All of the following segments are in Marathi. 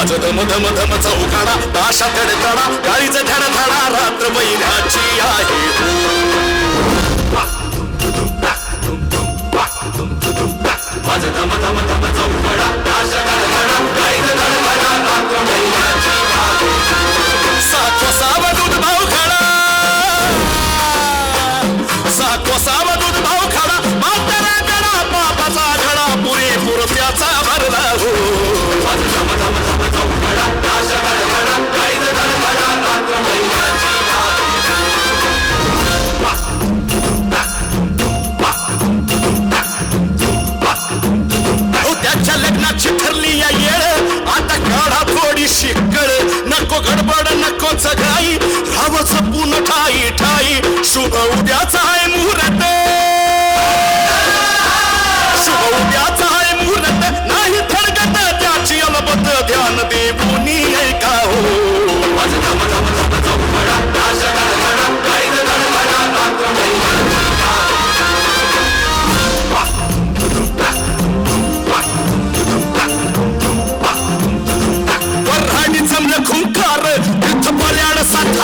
माझं धम धम धम चौकाडा ताशा तडतडा काळीच धड धडा रात्र महिन्याची आहे.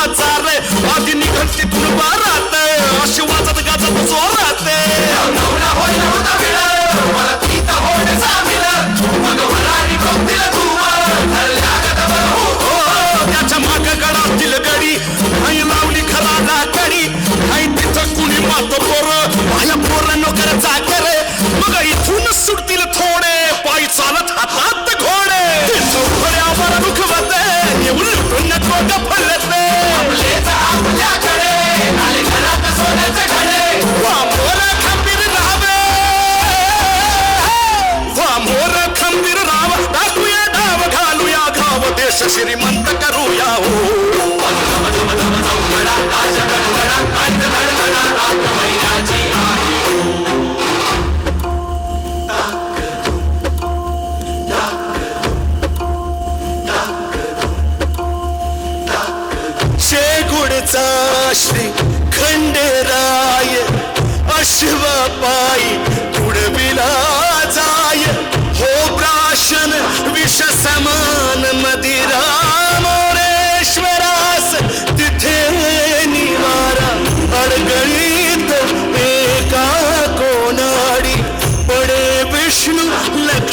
हजार आधी निघत तिथून बारात. अशी वाजत गाजत जोरात. हो, त्याच्या माग गडातील गडी काही लावली खराला कडी काही तिथं कुणी मात पोर. माझ्या पोर नोकर चाकर मग इथून सुटतील थोडे. पायी चालत हातात घोडे. झोपड्यावर दुखवत येऊन लुटून नको गफलत श्रीमंत करूया हो. शेगुडचा श्री खंडेराय अश्वपायी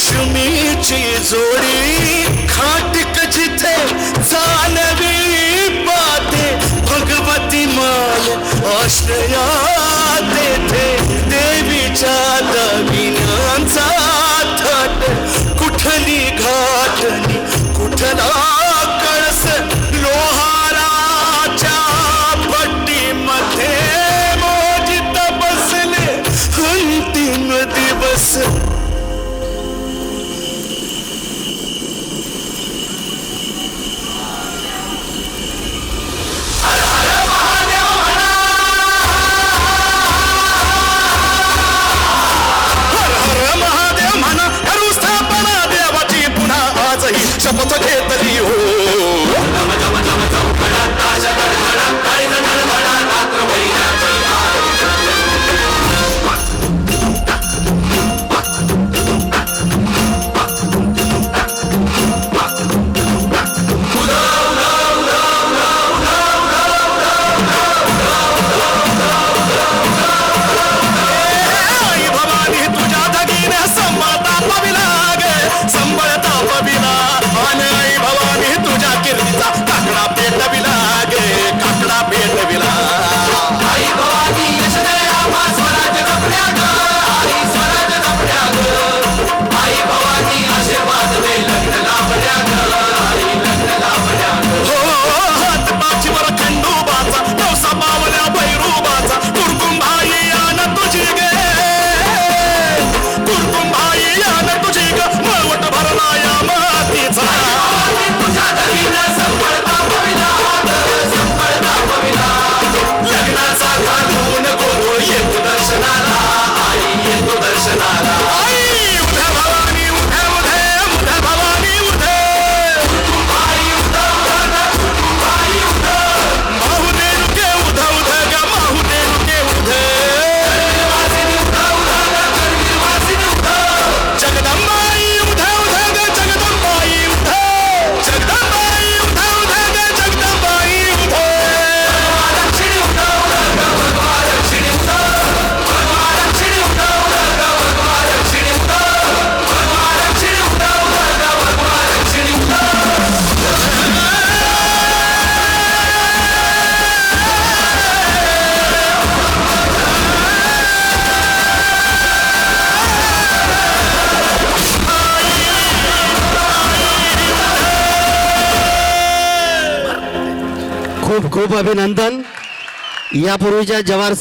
लक्ष्मीची जोडी खाट जिथे जानवी पाते भगवती माल आश्रया खूप खूप अभिनंदन. यापूर्वीच्या जवाहर